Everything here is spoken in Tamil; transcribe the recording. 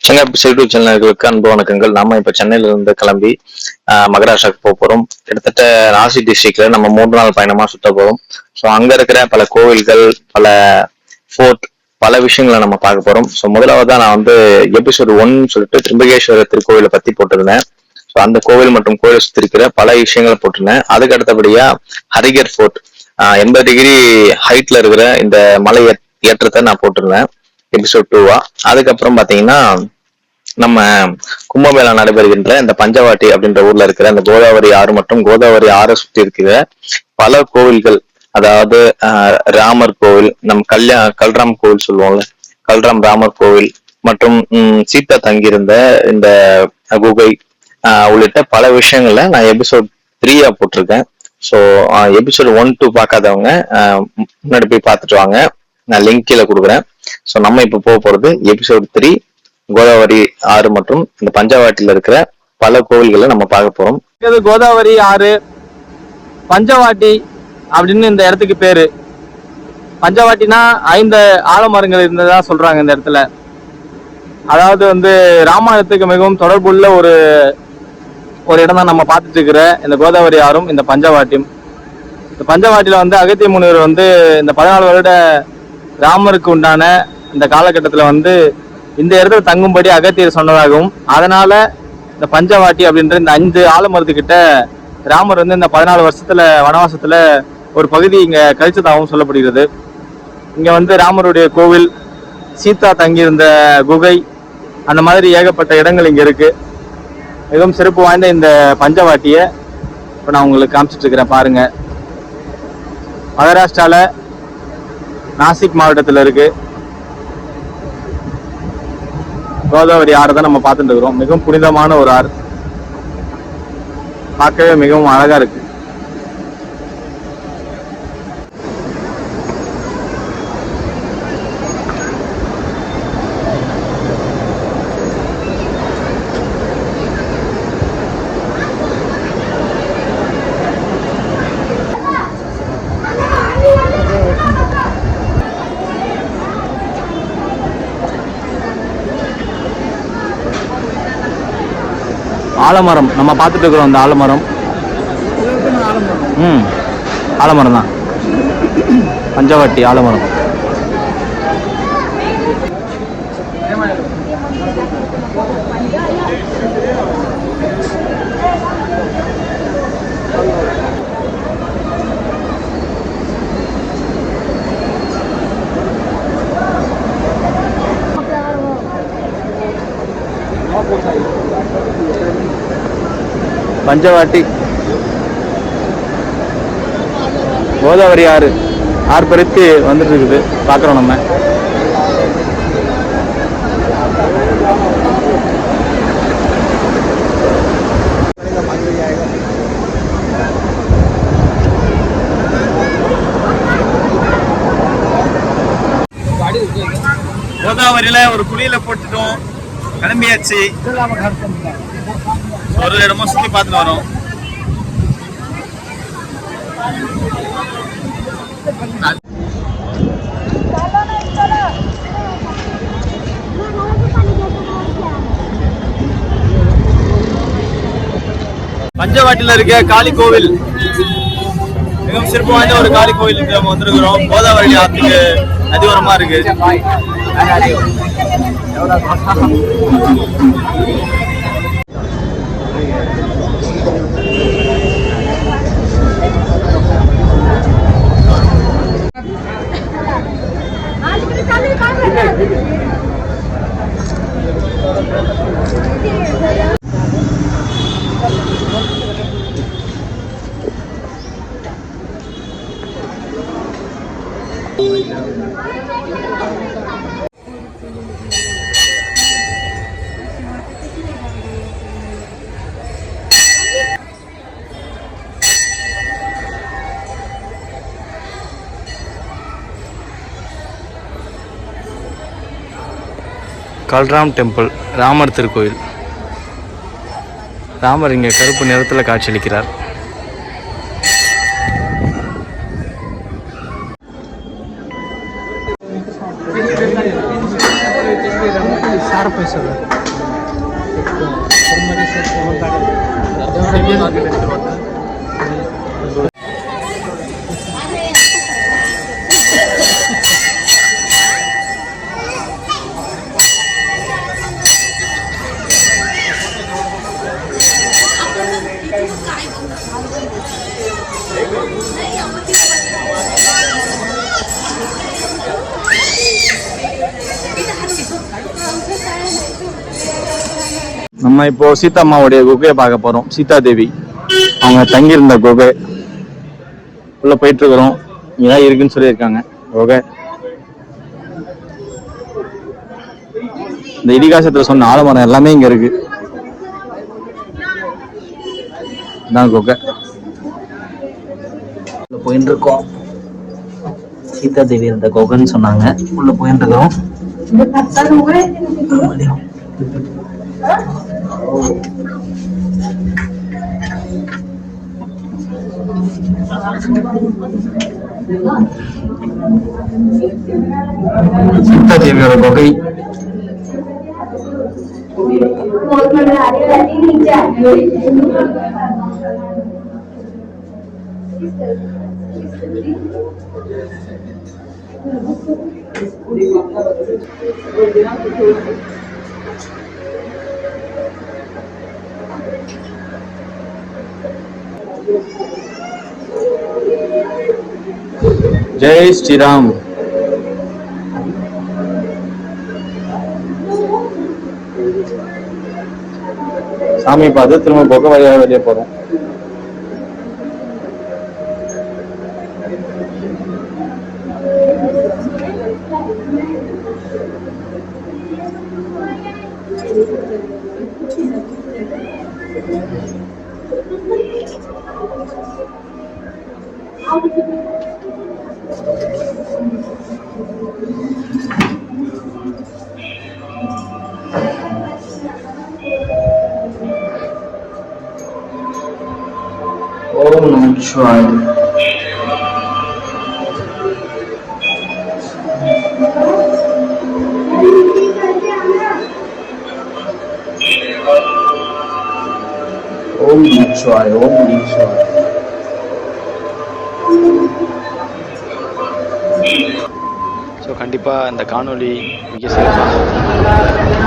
செங்கப் யூடியூப் சேனல்களுக்கு அன்பு வணக்கங்கள். நாம இப்ப சென்னையில இருந்து கிளம்பி மகாராஷ்டிராக்கு போக போறோம். கிட்டத்தட்ட நாசி டிஸ்ட்ரிக்ட்ல நம்ம மூன்று நாள் பயணமா சுத்த போறோம். ஸோ அங்க இருக்கிற பல கோவில்கள் பல ஃபோர்ட் பல விஷயங்களை நம்ம பார்க்க போறோம். ஸோ முதலாவதா நான் வந்து எபிசோடு ஒன் சொல்லிட்டு திரும்பகேஸ்வரர் திருக்கோவிலை பத்தி போட்டிருந்தேன். ஸோ அந்த கோவில் மற்றும் கோயில் சுத்தி இருக்கிற பல விஷயங்களை போட்டிருந்தேன். அதுக்கு அடுத்தபடியா ஹரிகர் ஃபோர்ட் எண்பது டிகிரி ஹைட்ல இருக்கிற இந்த மலை ஏற்- ஏற்றத்தை நான் போட்டிருந்தேன். எபிசோட் டூவா அதுக்கப்புறம் பாத்தீங்கன்னா நம்ம கும்பமேளா நடைபெறுகின்ற இந்த பஞ்சவாட்டி அப்படின்ற ஊர்ல இருக்கிற அந்த கோதாவரி ஆறு மற்றும் கோதாவரி ஆறை சுத்தி இருக்கிற பல கோவில்கள். அதாவது ஆஹ், ராமர் கோவில் நம் கல்யா கல்ராம் கோவில் சொல்லுவோம்ல. கல்ராம் ராமர் கோவில் மற்றும் சீதா தங்கியிருந்த இந்த குகை உள்ளிட்ட பல விஷயங்கள நான் எபிசோட் த்ரீயா போட்டிருக்கேன். ஸோ எபிசோட் ஒன் டூ பார்க்காதவங்க ஆஹ், முன்னாடி போய் பார்த்துட்டு வாங்க. நான் லிங்க் கீழே கொடுக்குறேன். ஸோ நம்ம இப்போ போக போறது எபிசோட் த்ரீ கோதாவரி ஆறு மற்றும் இந்த பஞ்சவாட்டில் இருக்கிற பல கோவில்களை நம்ம பார்க்க போகிறோம் இது கோதாவரி ஆறு? பஞ்சவாட்டி அப்படின்னு இந்த இடத்துக்கு பேரு. பஞ்சவாட்டினா ஐந்து ஆலமரங்கள் இருந்ததா சொல்றாங்க இந்த இடத்துல. அதாவது வந்து ராமாயணத்துக்கு மிகவும் தொடர்புள்ள ஒரு ஒரு இடம் தான் நம்ம பார்த்துட்டு இருக்கிற இந்த கோதாவரி ஆறும் இந்த பஞ்சவாட்டியும். இந்த பஞ்சவாட்டியில வந்து அகத்திய முனிவர் வந்து இந்த பதினாலு வருட ராமருக்கு உண்டான இந்த காலகட்டத்தில் வந்து இந்த இடத்துல தங்கும்படி அகத்தியர் சொன்னதாகவும் அதனால இந்த பஞ்சவாட்டி அப்படின்ற இந்த அஞ்சு ஆலமரத்துக்கிட்ட ராமர் வந்து இந்த பதினாலு வருஷத்துல வனவாசத்துல ஒரு பகுதி இங்க கழிச்சதாகவும் சொல்லப்படுகிறது. இங்க வந்து ராமருடைய கோவில் சீதா தங்கியிருந்த குகை அந்த மாதிரி ஏகப்பட்ட இடங்கள் இங்க இருக்கு. மிகவும் சிறப்பு வாய்ந்த இந்த பஞ்சவாட்டியை இப்போ நான் உங்களுக்கு காமிச்சிட்டு இருக்கிறேன் பாருங்க. மகாராஷ்டிரால நாசிக் மாவட்டத்தில் இருக்கு. கோதாவரி ஆறு தான் நம்ம பார்த்துட்டு இருக்கிறோம். மிகவும் புனிதமான ஒரு ஆறு. பார்க்கவே மிகவும் அழகா இருக்கு. ஆலமரம். நம்ம பார்த்துட்டு இருக்கிறோம் அந்த ஆலமரம். ம். ஆலமரம் தான். பஞ்சவட்டி ஆலமரம். பஞ்சவாட்டி. கோதாவரி ஆறு. ஆறு பருத்தி வந்துட்டு இருக்குது பார்க்குறோம் நம்ம. கோதாவரியில ஒரு குழியில போட்டுட்டோம். கிளம்பியாச்சு. ஒரு இடமும் சுத்தி பார்த்துட்டு வரோம். பஞ்சவாட்டில் இருக்க காளி கோவில். மிகவும் சிறப்பு வாய்ந்த ஒரு காளி கோவிலுக்கு நம்ம வந்திருக்கிறோம். கோதாவரி ஆற்றுக்கு நதியோரமா இருக்கு. Thank you. Kalaram temple Ramar திருக்கோயில். ராமர் இங்கே கருப்பு நிறத்தில் காட்சியளிக்கிறார். நம்ம இப்போ சீதாம்மாவுடைய குகையை பார்க்க போறோம். சீதா தேவி அவங்க தங்கியிருந்த குகை. உள்ள போயிட்டு இருக்கிறோம் இதான் இருக்குன்னு சொல்லியிருக்காங்க குகை. இந்த இதிகாசத்துல சொன்ன ஆலமரம் எல்லாமே இங்க இருக்கு. இதான் குகை. உள்ள போயிட்டு இருக்கோம் சீதா தேவி இருந்த குகைன்னு சொன்னாங்க. உள்ள போயிட்டு இருக்கோம் சீதா தேவியோட குகை ஜெய் ஸ்ரீராம். சாமி பார்த்து திரும்ப போக வழியாக வெளியே போறோம். Oh no, try. Only Oh only try. கண்டிப்பாக இந்த காணொளி மிக சிறப்பாக